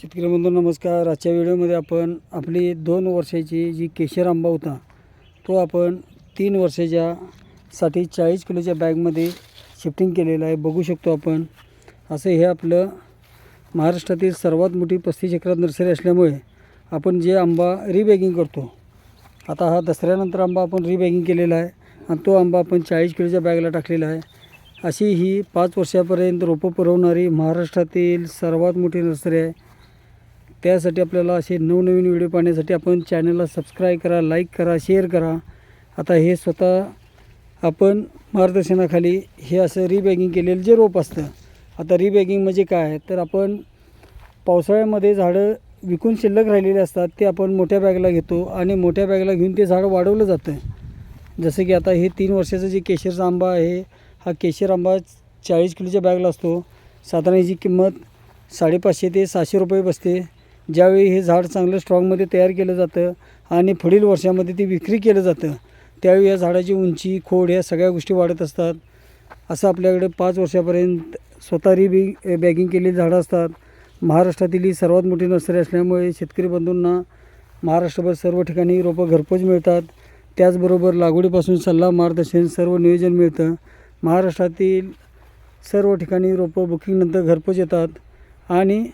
शेतकरी बंधू नमस्कार. आजच्या व्हिडिओमध्ये आपण आपली दोन वर्षाची जी केशर आंबा होता तो आपण तीन वर्षाच्या साठी चाळीस किलोच्या बॅगमध्ये शिफ्टिंग केलेलं आहे. बघू शकतो आपण. असं हे आपलं महाराष्ट्रातील सर्वात मोठी पस्तीस एकरात नर्सरी असल्यामुळे आपण जे आंबा रिबॅगिंग करतो आता हा दसऱ्यानंतर आंबा आपण रिबॅगिंग केलेला आहे आणि तो आंबा आपण चाळीस किलोच्या बॅगला टाकलेला आहे. अशी ही पाच वर्षापर्यंत रोपं पुरवणारी महाराष्ट्रातील सर्वात मोठी नर्सरी आहे. त्यासाठी आपल्याला असे नवनवीन व्हिडिओ पाहण्यासाठी आपण चॅनलला सबस्क्राईब करा लाईक करा शेअर करा. आता हे स्वतः आपण मार्गदर्शनाखाली हे असं रिबॅगिंग केलेलं जे रोप असतं. आता रिबॅगिंग म्हणजे काय? तर आपण पावसाळ्यामध्ये झाडं विकून शिल्लक राहिलेले असतात ते आपण मोठ्या बॅगला घेतो आणि मोठ्या बॅगला घेऊन ते झाड वाढवलं जातं. जसं की आता हे तीन वर्षाचं जे केशरचा आंबा आहे हा केशर आंबा चाळीस किलोच्या बॅगला असतो. साधारण याची किंमत साडेपाचशे ते सहाशे रुपये बसते. ज्यावेळी हे झाड चांगलं स्ट्रॉंगमध्ये तयार केलं जातं आणि पुढील वर्षामध्ये ती विक्री केलं जातं त्यावेळी या झाडाची उंची खोड या सगळ्या गोष्टी वाढत असतात. असं आपल्याकडे पाच वर्षापर्यंत स्वतः रिबी बॅगिंग eh, केलेली झाडं असतात. महाराष्ट्रातील ही सर्वात मोठी नर्सरी असल्यामुळे शेतकरी बंधूंना महाराष्ट्रभर सर्व ठिकाणी रोपं घरपोच मिळतात. त्याचबरोबर लागवडीपासून सल्ला मार्गदर्शन सर्व नियोजन मिळतं. महाराष्ट्रातील सर्व ठिकाणी रोपं बुकिंगनंतर घरपोच येतात. आणि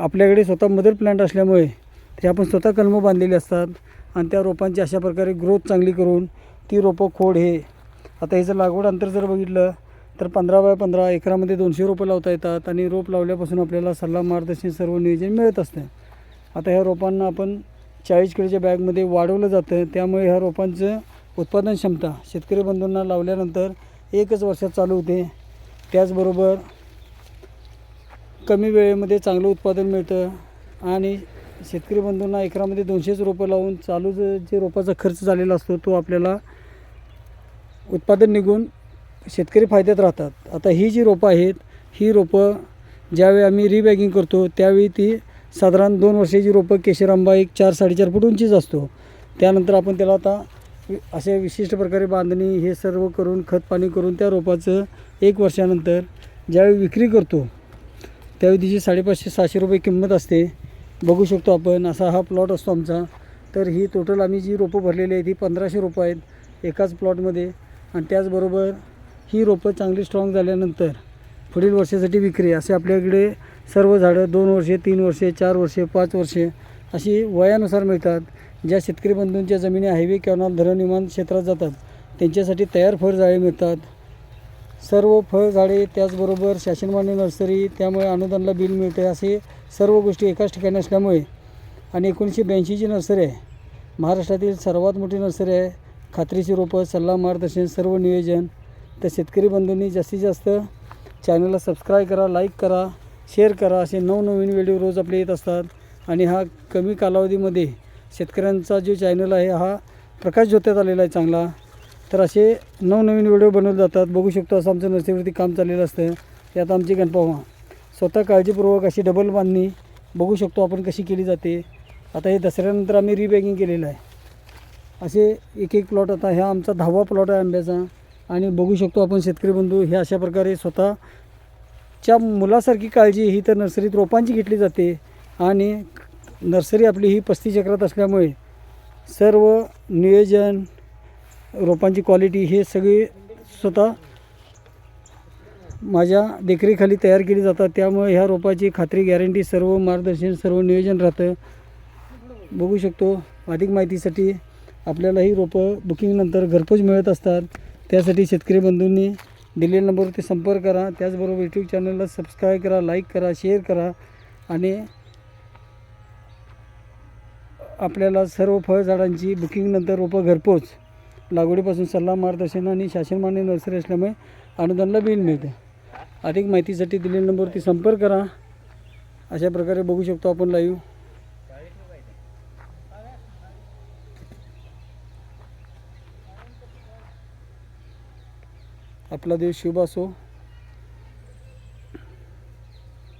आपल्याकडे स्वतः मदर प्लांट असल्यामुळे ते आपण स्वतः कलमं बांधलेली असतात. आणि त्या रोपांची अशा प्रकारे ग्रोथ चांगली करून ती रोपं खोड हे. आता ह्याचं लागवड अंतर जर बघितलं तर पंधरा बाय पंधरा एकरामध्ये दोनशे रोपं लावता येतात आणि रोप लावल्यापासून आपल्याला सल्ला मार्गदर्शन सर्व नियोजन मिळत असतं. आता ह्या रोपांना आपण चाळीस किलोच्या बॅगमध्ये वाढवलं जातं. त्यामुळे ह्या रोपांचं उत्पादन क्षमता शेतकरी बंधूंना लावल्यानंतर एकच वर्षात चालू होते. त्याचबरोबर कमी वेळेमध्ये चांगलं उत्पादन मिळतं आणि शेतकरी बंधूंना एकरामध्ये दोनशेच रोपं लावून चालू जे जे रोपाचा खर्च झालेला असतो तो आपल्याला उत्पादन निघून शेतकरी फायद्यात राहतात. आता ही जी रोपं आहेत ही रोपं ज्यावेळी आम्ही रिबॅगिंग करतो त्यावेळी ती साधारण दोन वर्षाची रोपं केशर आंबा एक चार साडेचार फूट उंचीच असतो. त्यानंतर आपण त्याला आता अशा विशिष्ट प्रकारे बांधणी हे सर्व करून खतपाणी करून त्या रोपाचं एक वर्षानंतर ज्यावेळी विक्री करतो त्यावेळी तिची साडेपाचशे सहाशे रुपये किंमत असते. बघू शकतो आपण असा हा प्लॉट असतो आमचा. तर ही टोटल आम्ही जी रोपं भरलेली आहेत ही पंधराशे रोपं आहेत एकाच प्लॉटमध्ये आणि त्याचबरोबर ही रोपं चांगली स्ट्रॉंग झाल्यानंतर पुढील वर्षासाठी विक्री. असे आपल्याकडे सर्व झाडं दोन वर्षे तीन वर्षे चार वर्षे पाच वर्षे अशी वयानुसार मिळतात. ज्या शेतकरी बंधूंच्या जमिनी हायवे कॅनॉल धरण विमान क्षेत्रात जातात त्यांच्यासाठी तयार फळझाडे मिळतात. सर्व फळझाडे त्याचबरोबर शासनमान्य नर्सरी त्यामुळे अनुदानला बिल मिळते असे सर्व गोष्टी एकाच ठिकाणी असल्यामुळे. आणि एकोणीसशे ब्याऐंशीची नर्सरी आहे. महाराष्ट्रातील सर्वात मोठी नर्सरी आहे. खात्रीची रोपं सल्ला मार्गदर्शन सर्व नियोजन. तर शेतकरी बंधूंनी जास्तीत जास्त चॅनलला सबस्क्राईब करा लाईक करा शेअर करा असे नवनवीन व्हिडिओ रोज आपले येत असतात. आणि हा कमी कालावधीमध्ये शेतकऱ्यांचा जो चॅनल आहे हा प्रकाश ज्योत्यात आलेला आहे चांगला. तर असे नवनवीन व्हिडिओ बनवले जातात. बघू शकतो असं आमचं नर्सरीवरती काम चाललेलं असतं. त्यात आमची गणपावा स्वतः काळजीपूर्वक अशी डबल बांधणी बघू शकतो आपण कशी केली जाते. आता हे दसऱ्यानंतर आम्ही रिबॅगिंग केलेलं आहे. असे एक एक प्लॉट आता ह्या आमचा दहावा प्लॉट आहे आंब्याचा. आणि बघू शकतो आपण शेतकरी बंधू हे अशा प्रकारे स्वतःच्या मुलासारखी काळजी ही तर नर्सरीत रोपांची घेतली जाते. आणि नर्सरी आपली ही पस्तीस चक्रात असल्यामुळे सर्व नियोजन रोपांची क्वालिटी हे सगळी स्वतः माझ्या देखरेखाली तयार केली जातात. त्यामुळे ह्या रोपाची खात्री गॅरंटी सर्व मार्गदर्शन सर्व नियोजन राहतं. बघू शकतो अधिक माहितीसाठी आपल्याला ही रोपं बुकिंगनंतर घरपोच मिळत असतात. त्यासाठी शेतकरी बंधूंनी दिलेल्या नंबरवरती संपर्क करा. त्याचबरोबर यूट्यूब चॅनलला सबस्क्राईब करा लाईक करा शेअर करा आणि आपल्याला सर्व फळझाडांची बुकिंगनंतर रोपं घरपोच लागवडीपासून सल्ला मार्गदर्शन आणि शासनमान्य नर्सरी असल्यामुळे अनुदानला बिल मिळते. अधिक माहितीसाठी दिलेल्या नंबरवरती संपर्क करा. अशा प्रकारे बघू शकतो आपण लाईव्ह आपला देश शुभ असो.